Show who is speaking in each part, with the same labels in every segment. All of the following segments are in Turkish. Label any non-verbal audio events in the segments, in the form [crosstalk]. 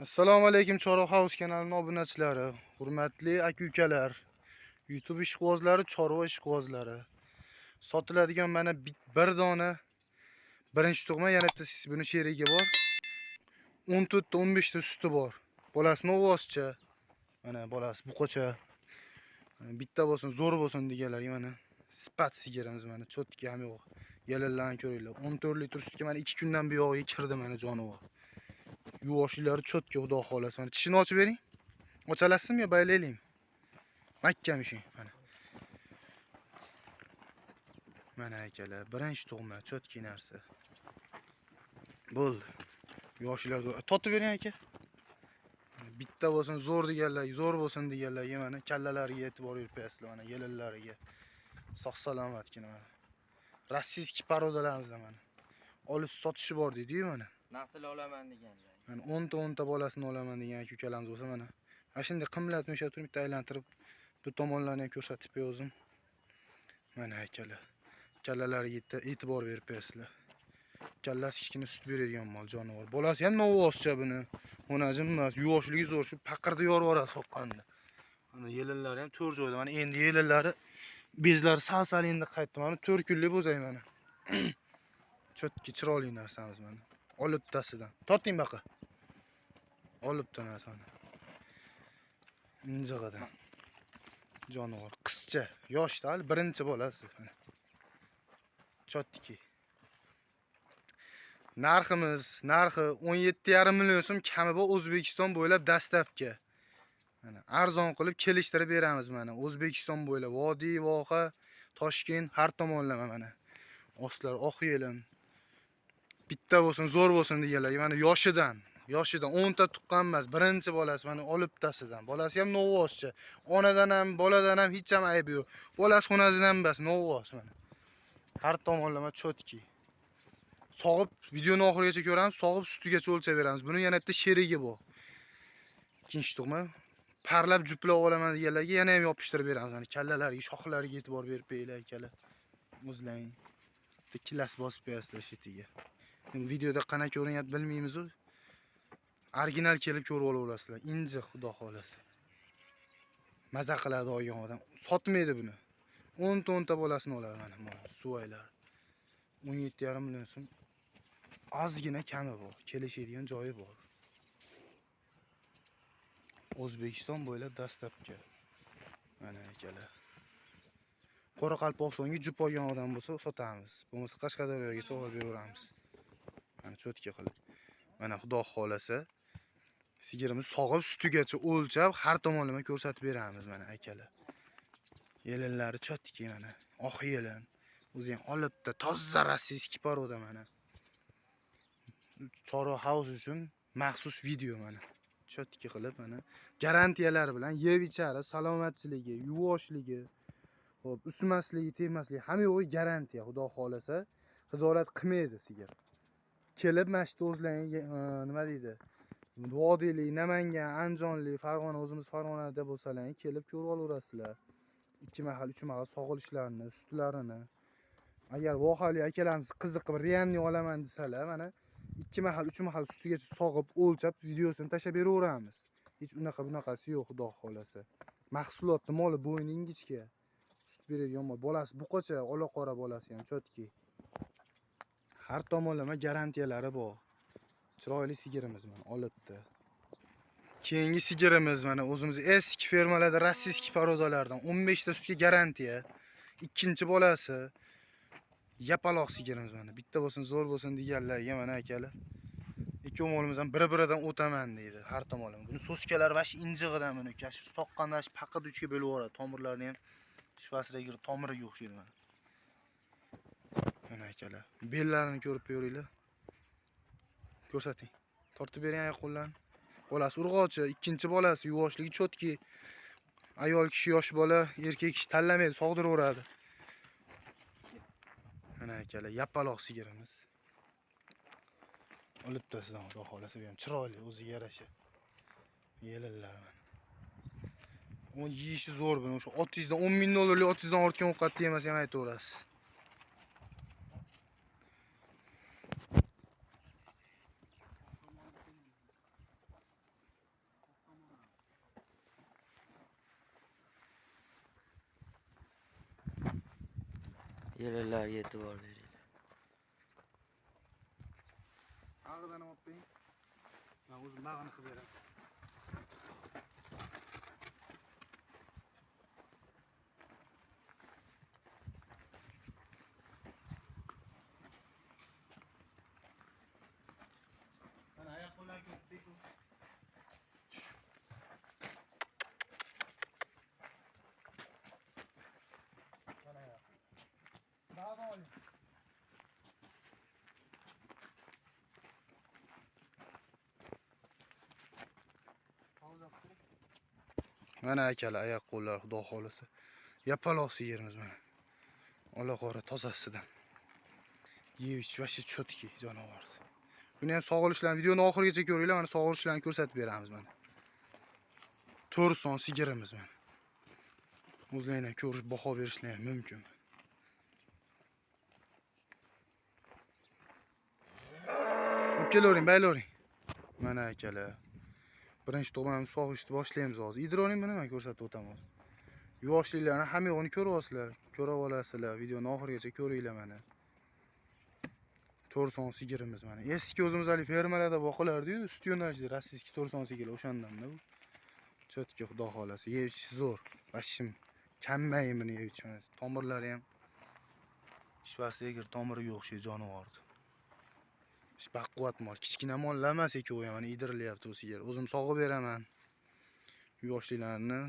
Speaker 1: Assalomu alaykum Chorva House kanalining obunachilari, hurmatli aka-ukalar, YouTube ishqibozlari, chorva ishqibozlari. Sotiladigan mana bir dona birinchi tug'ma yana bitta buni sherigi bor. 14 ta 15 ta suti bor. Bolasi novvoscha. Mana bolasi buqacha. Bitta bo'lsin, zo'r bo'lsin deganlarga mana spat sigiramiz mana cho'tki ham yo'q. Yelalarini ko'ringlar. 14 litr sutga mana 2 kundan buyog'iga kirdi mana jonivor. Yuvoshlari cho'tki xudo xolasa. Mana tishini ochib bering. Ochalasizmi yo baylaylikmi? Mahkam ishing mana. Mana akalar, birinchi tug'ma, cho'tki narsa. Bo'ldi. Yoshlar totib bering aka. Bitta bo'lsin, zo'r deganlar, zo'r bo'lsin deganlarga mana kallalariga e'tibor beripsizlar mana yelinlariga. Sog' salomatgina mana. Rossiyskiy parodalarimiz mana. Olish sotishi bor deydi-yu mana.
Speaker 2: nasl olaman deganlar
Speaker 1: Mana 10 ta 10 ta bolasini olaman degan aka ukalarimiz bo'lsa mana. Mana shunday qimlatib ushlab turib bitta aylantirib bu tomonlarni ham ko'rsatib berdim. Mana akalar. Kallalariga e'tibor berib bersizlar. Kallasi kichkina sut beradigan mol jonivor. Bolasi ham novvoscha buni. Onajim emas, yuvoshligi zo'r shu paqirda yorib yuboradi soqqanda. Mana yelinlari ham to'rt joyda. Mana endi yelinlari bezlari sal-sal endi qaytdi. Mana 4 kunlik bo'zay mana. Cho'tki [clears throat] chiroyli narsamiz mana. Olibtasidan. Torting baqa. Olibdi narsani. Injig'idan. Jonivor qizcha, yoshda hali birinchi bolasi. Chotki. Narximiz, narxi 17,5 million so'm kami bor O'zbekiston bo'ylab dastlabki. Mana arzon qilib kelishtirib beramiz mana. O'zbekiston bo'ylab vodiy, voha, Toshkent har tomonlama mana. Ostlar oq yelin. Bitta bo'lsin, zo'r bo'lsin deganlarga mana yoshidan, yoshidan 10 ta tuqqan emas, birinchi bolasi mana olibtasidan. Bolasi ham novvoscha. Onadan ham, boladan ham hech ham aybi yo'q. Bolasi xonasidan ham emas, novvos mana. Har tomonlama cho'tki. Sog'ib videoni oxirigacha ko'ramiz, sog'ib sutigacha o'lchab beramiz. Buni yana bitta sherigi bor. Ikkinchi tug'ma. Parlab juplab olaman deganlarga yana ham yopishtirib beramiz. Mana kallalariga, shoxlariga e'tibor berib beringlar akalar. O'zlaring. Bitta kilas bosib berasizlar shetiga. Videoda qana ko'rinyapti bilmaymiz-ku. Original kelib ko'rib olaverasizlar. Inji xudo xohlasa Maza qiladi olgan odam. Sotmaydi buni. 10 ta 10 ta bolasini oladi mana bu suvaylar. 17,5 million so'm. Ozgina kami bor, kelishadigan joyi bor. O'zbekiston bo'ylab dastlabki. Mana akalar. Qoraqalpog'istonga jup olgan odam bo'lsa sotamiz. Bo'lmasa Qashqadaryoga sovg'a beraveramiz. Mana cho'tki qilib. Mana xudo xohlasa sigirimiz sog'ib sutigacha o'lchab har tomonlama ko'rsatib beramiz mana akalar. Yelinlari cho'tki mana. Oq yelin. O'zi ham olibda toza rossiyskiy poroda mana. Chorva haus uchun maxsus video mana. Cho'tki qilib mana garantiyalar bilan yeb ichari, salomatchiligi, yuvoshligi, hop, usmasligi, tegmasligi hamma yo'g'i garantiya. Xudo xohlasa xizolat qilmaydi sigir. Kelib mana shu o'zlaring e, nima deydi? Vodiylik, Namangan, Andijonlik, Farg'ona o'zimiz Farg'onada bo'lsalaring kelib ko'rib olaverasizlar. Ikki mahal, uch mahal sog'ilishlarini, sutlarini. Agar vohali akalarimiz qiziqib realni olaman desalar, mana ikki mahal, uch mahal sutigacha sog'ib, o'lchab videosini tashlab beraveramiz. Hech unaqa bunaqasi yo'q, xudo xolasa. Mahsulotni moli bo'yni ingichka. Sut beradigan mol. Bolasi buqacha, ola qora bolasi ham cho'tki. Har tomonlama garantiyalari bor. Chiroyli sigirimiz mana olibdi. Keyingi sigirimiz mana o'zimiz eski fermalarda rossiyskiy porodalardan 15 ta sutga garantiya. Ikkinchi bolasi yapaloq sigirimiz mana. Bitta bo'lsin, zo'r bo'lsin deganlarga mana akalar. Ikki o'g'limiz ham bir-biridan o'taman deydi har tomonlama. Buni so'skalari vash injig'idan buni uka. Shu toqqanda uchga bo'lib yuboradi. Tomirlarini ham shifasiga tomiriga o'xshaydi mana. Mana akalar. Bellarini ko'rib beringlar. Ko'rsating. Tortib bering oyoq qo'llarni. Bolasi urg'ochi, ikkinchi bolasi yuvoshligi cho'tki. Ayol kishi yosh bola, erkak kishi tanlamaydi, sog'diraveradi. Mana akalar, yapaloq sigirimiz. Olibtasidan xudo xohlasa bu ham chiroyli, o'ziga yarasha. Yelinlar yeyishi zo'r buni. O'sha 30 dan 10 ming dollarlik otingizdan ortgan ovqatni yemasa ham aytaverasiz.
Speaker 2: Yerlarga e'tibor beringlar.
Speaker 1: Ag'idan olib qo'ying. Men o'zim bag'ini qilib Bag'ni. Mana akalar oyoq qo'llar xudo xohlasa. Yapaloqsi yerimiz mana. Ola qora tozasidan. yeyish vashi chotki jonivor. Buni ham sog'ilishlarni videoni oxirigacha ko'ringlar, mana sog'ilishlarni ko'rsatib beramiz mana. To'rt son sigirimiz mana. O'zlaringlar ko'rish, baho berishlaring mumkin. Kelavering, baylavering. Mana akalar. birinchi tug'mani sog'ishni boshlaymiz hozir idroning buni man ko'rsatib o'taman yuvoshliklarni hamma yo'g'ini ko'ryapsizlar ko'rib olasizlar videoni oxirigacha ko'ringlar mana to'rt son sigirimiz mana eski o'zimizalik fermalarda boqilardiyu sut yo'nalishida rossiyskiy to'rt son sigir o'shandanda bu? Cho'tka xudo xohlasa yeyish zo'r. Vashim kammayin buni mana tomirlari ham ishvasi egir tomiri yo'q shu jonivorni baquvvat mol kichkina mollar emas ikkovi ham mana idirilyapti o'sha yer. O'zim sog'ib beraman. Yoshliklarini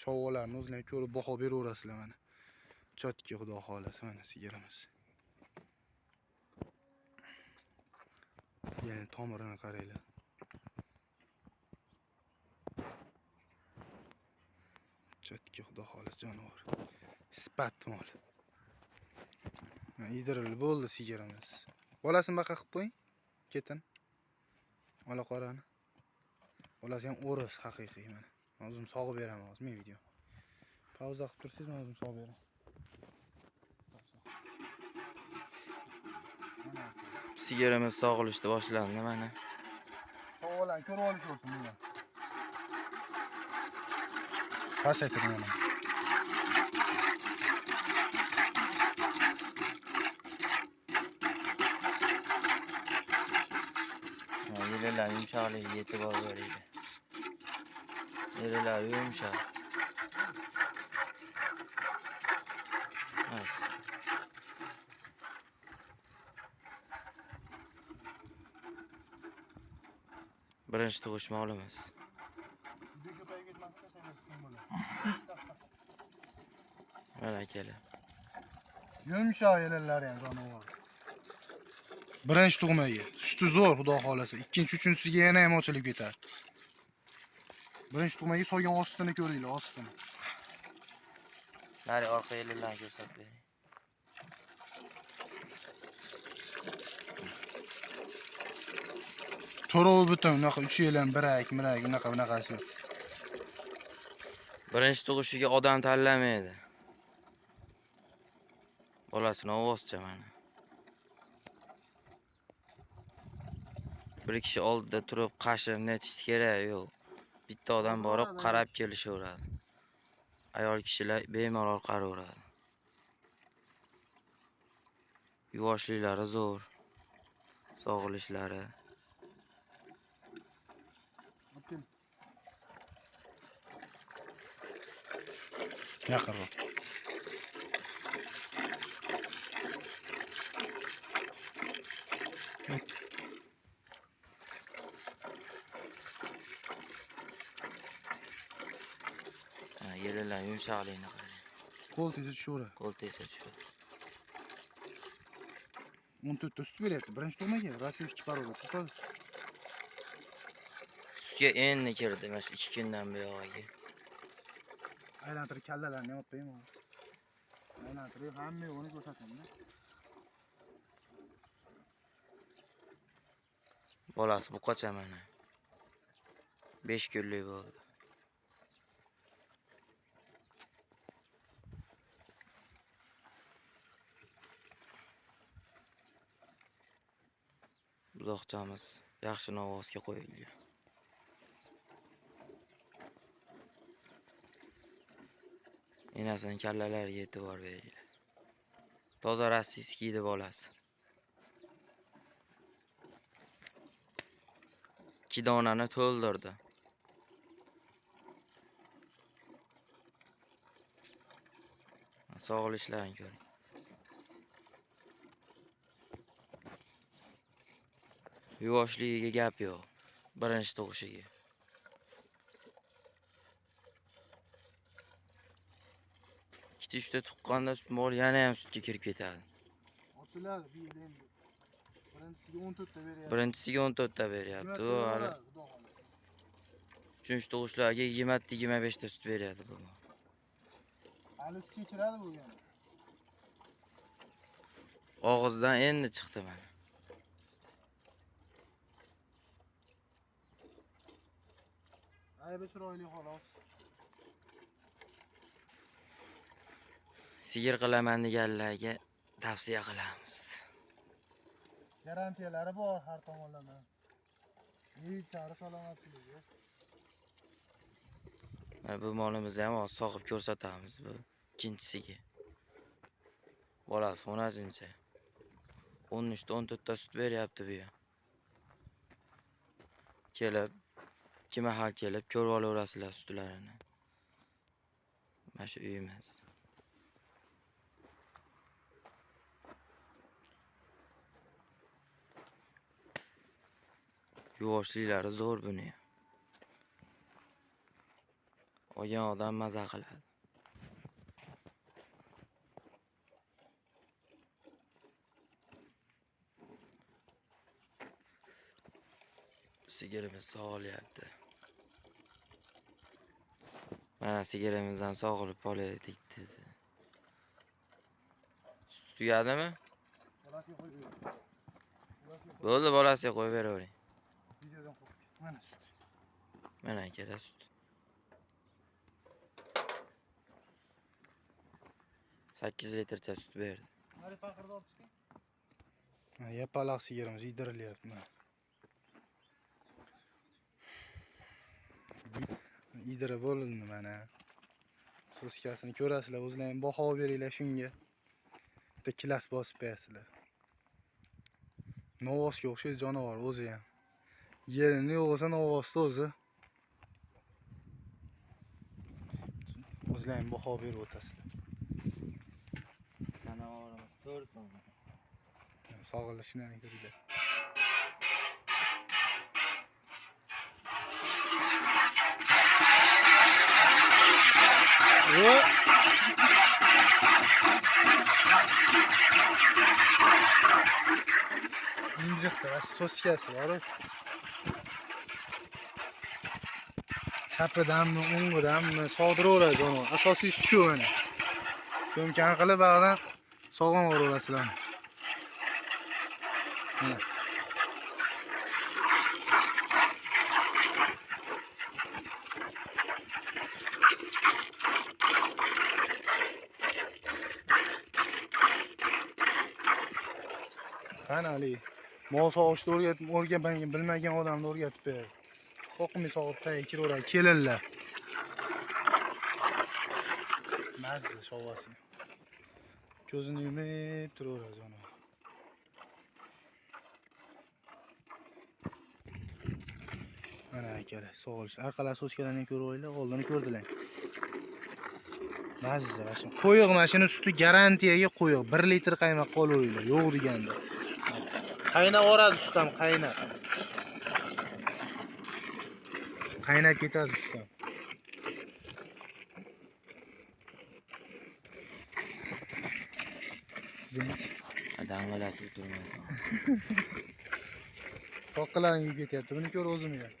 Speaker 1: shovolarni o'zinglar ko'rib baho beraverasizlar mana chotki xudo xohlasa mana sigirimiz yana tomirini qaranglar. Chotki xudo xohlasa jonivor. Sifat mol Mana idirilib bo'ldi sigirimiz bolasini baqa qilib qo'ying ketin. Ola qorani bolasi ham o'ris haqiqiy mana. Men o'zim sog'ib beraman hozir men video. Pauza qilib tursangiz men o'zim sog'ib beraman.
Speaker 2: Sigirimiz sog'ilishni boshlandi mana.
Speaker 1: sog'larni ko'rib olish olsin bundan
Speaker 2: yumshoqligiga e'tibor beringlar. Yerlar yumshoq. Bas. Birinchi tug'ish molimiz.
Speaker 1: Juda ko'payib ketmasdan saylashgan bo'ladi
Speaker 2: Mana akalar.
Speaker 1: Yumshoq yelinlari ham jonivor. Birinchi tug'maga. Suti zo'r, xudo xolasa. Ikkinchi, uchinchisiga yana ham ochilib ketadi. Birinchi tug'maga solgan ostini ko'ringlar, ostini.
Speaker 2: Nari orqa yerlarni ko'rsatib bering.
Speaker 1: To'rovi butun, unaqa uch yelan birak, mirak, unaqa bunaqasi.
Speaker 2: Birinchi tug'ishiga odam tanlamaydi. Bolasini ovozcha mana. Bir kishi oldida turib qashib netish kerak yo'q. Bitta odam borib qarab kelishaveradi. Ayol kishilar bemalol qaraveradi. Yuvoshliklari zo'r. Sog'ilishlari.
Speaker 1: Yaqinroq.
Speaker 2: Yerlar yumshoqligini qarang.
Speaker 1: Qo'l tezi tushaveradi.
Speaker 2: Qo'l tegsa tushadi.
Speaker 1: 14 ta sut beryapti. Birinchi tug'maga rossiyskiy poroda tutadi.
Speaker 2: Sutga endi kirdi mana shu 2 kundan buyog'iga.
Speaker 1: Aylantirib kallalarni ham olib qo'ying. Aylantirib hamma yo'g'ini ko'rsataman.
Speaker 2: Bolasi buqacha mana. 5 kunlik bo'ldi. Buzoqchamiz yaxshi novvosga qo'yilgan. Enasining kallalariga e'tibor beringlar. toza rossiyskiy bolasi ikki donani to'ldirdi sog'lishlaring ko'ring yuvoshligiga gap yo'q. Birinchi tug'ishiga ikkita uchta tuqqanda mol yana ham sutga kirib ketadi.
Speaker 1: Ochiladi bu yil endi. Birinchisiga o'n to'rtta beryapti.
Speaker 2: Birinchisiga o'n to'rtta beryapti hali uchinchi tug'ishlarga yigirmata yigirma beshta sut beryapti bu
Speaker 1: hali sutga kiradi bu yana.
Speaker 2: Og'izdan endi chiqdi mana
Speaker 1: chiroyli xolos
Speaker 2: sigir qilaman deganlarga tavsiya qilamiz
Speaker 1: garantiyalari bor har tomonlama yeyishari salomatligi
Speaker 2: bu molimizni ham hozir sog'ib ko'rsatamiz bu ikkinchisiga bolasi xonajincha o'n uchta o'n to'rtta sut beryapti bu ham kelib ikki mahal kelib ko'rib olaverasizlar sutlarini mana shu uyimiz yuvoshliklari zo'r buni olgan odam maza qiladi sigirimiz sog'alyapti mana sigirimiz ham sog'ilib qolaylik dedi. Sut tugadimi bo'ldi bolasiga qo'yib beravering.
Speaker 1: Videodan mana sut.
Speaker 2: Mana sut. Sakkiz litrcha sut berdi.
Speaker 1: Mari paqirni olib chiqing. Yapaloq sigirimiz yedirilyapti mana. Yedirib bo'lindi mana. Soskasini ko'rasizlar, o'zlaring ham baho beringlar shunga. Bitta kilas bosib qo'yasizlar. Novosga o'xshaydi jonivor o'zi ham. Yerini yo'g'isa novosda o'zi. O'zlaring baho berib o'tasizlar. Sog'ilishini ko'ringlar. инжихтара соскasi boru chapidanmi o'ngidanmi sog'diraveradi jonivorni asosiysi shu mana syomkani qilib bag'ridan sog'on olaverasizlar Qani Ali, mol sog'ishni o'rgatib, o'rganmagan, bilmagan odamni o'rgatib ber. Qo'qmay sog'ib tagiga kiraveradi, kelinlar. Mazza shovasi. Ko'zini yumib turaveradi jonivor. Mana akalar, sog'ilish. Arqalari sochkalarni ko'rib o'ylar, oldini ko'rdilar. Mazza mana Qo'yiq mashina suti garantiyaga qo'yiq. 1 litr qaymoq qolaveringlar, yo'q deganda. Qaynab oradi sut ham qaynab. Qaynab ketadi sut ham. Sizingiz
Speaker 2: dang'illatib turmaydi
Speaker 1: soqqalaring yeb ketyapti. Buni ko'r o'zim ham.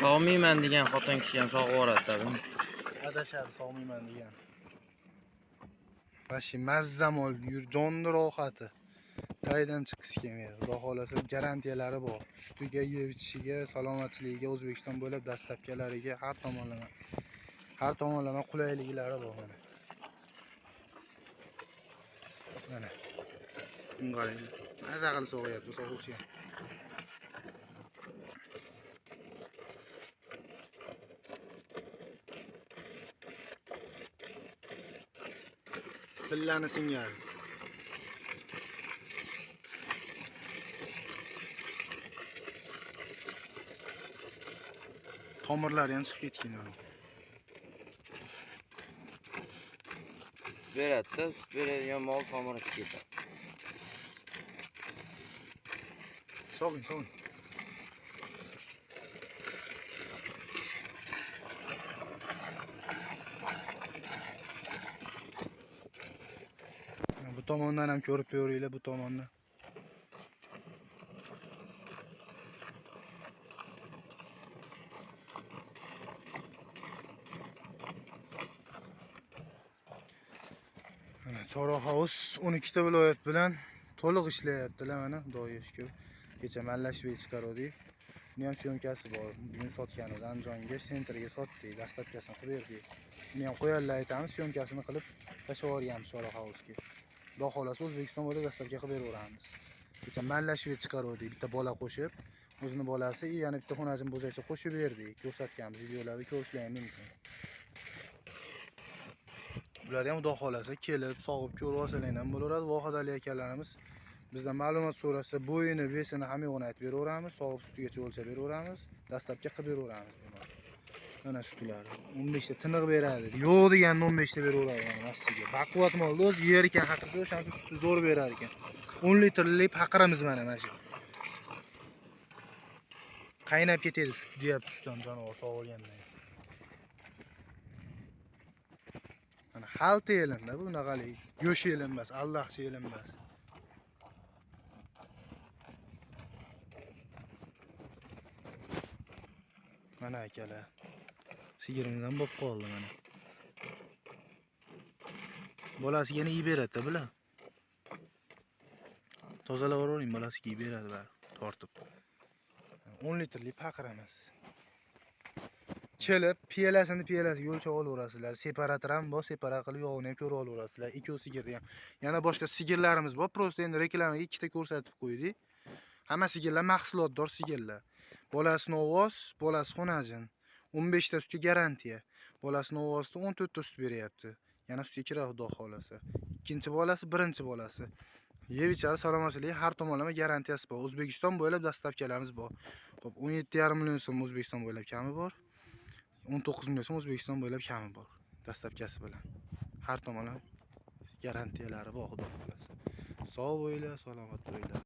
Speaker 2: sog'mayman degan xotin kishi ham sog'ib yuboradi buni
Speaker 1: adashadi sog'mayman degan vashi mazzamol yur jonni rohati. Taydan chiqishga kelmaydi? Xudo xohlasa garantiyalari bor. Sutiga yeb ichishiga salomatchiligiga o'zbekiston bo'ylab dastlabkilariga har tomonlama har tomonlama qulayliklari bor mana. Mana. Bunga qaranglar maza qilib sog'yapti sog'uvchi ham pillani singari tomirlari ham chiqib ketgan mana.
Speaker 2: Beradi-da, sut beradigan mol tomiri chiqib ketadi.
Speaker 1: sog'ing sog'ing tomondan ham ko'rib ko'ringlar bu tomonni Mana Chorroq hovuz 12 ta viloyat bilan to'liq ishlayaptilar mana xudoga shukr. Kecha mallashib chiqardik. Buni ham syomkasi bor. Bugun sotganmiz Andijonga, sentrga sotdik, dastlabkasini qilib berdik. Buni ham qo'yanlar aytamiz, syomkasini qilib tashlab yuborganmiz Chorroq hovuzga. Xudo xohlasa O'zbekiston bo'lib dastlabki qilib beraveramiz. Kecha mallashib chiqaruvdik bitta bola qo'shib, o'zini bolasi, и yana bitta xunajin bo'zacha qo'shib berdik. Ko'rsatganmiz, videolarda ko'rishlaring mumkin. bular ham xudo xolasa kelib, sog'ib ko'rib olsalaring ham bo'laveradi. vohidali akalarimiz bizdan ma'lumot so'rasa, bo'yini, vesini hamma yo'g'ini aytib beraveramiz, sog'ib sutigacha o'lchab beraveramiz, dastlabki qilib beraveramiz. Buni. Mana sutlari 15 ta tiniq beradi. Yo'q deganni 15 ta beraveradi mana massiga. Baquvvat mol o'zi yer ekan haqiqiy o'shancha sutni zo'r berar ekan. 10 litrli paqiramiz mana mana shu. Qaynab ketadi sut deyapti sutdan jonivor sog'ilgandan. Mana xalta elinda bu bunaqalik. Go'sh elinmas, allaqchi elinmas. Mana akalar. Sigirimdan bo'lib qoldi mana. Bolasiga yana yeb beradi-da bular. Tozalavering bolasiga yeb beradi bari tortib. 10 litrli paqiramiz. kelib piyalasini piyalasiga o'lchab olaverasizlar separator ham bor separat qilib yog'ini ham ko'rib olaverasizlar ikkovi sigirni ham yana boshqa sigirlarimiz bor просто endi reklamaga ikkita ko'rsatib qo'ydik hamma sigirlar mahsulotdor sigirlar bolasi novoz bolasi xonajin 15 ta sutga garantiya bolasi novozda 14 ta sut beryapti yana sutga kiradi xudo xohlasa ikkinchi bolasi birinchi bolasi yeb ichari salomatchilik har tomonlama garantiyasi bor o'zbekiston bo'ylab dastlabkilarimiz bor Xo'p, 17,5 million so'm o'zbekiston bo'ylab kami bor 19 million so'm O'zbekiston bo'ylab kami bor. Dastlabkasi bilan. Har tomonlama garantiyalari bor, xudo xolasa. Sog' bo'linglar, salomat bo'linglar.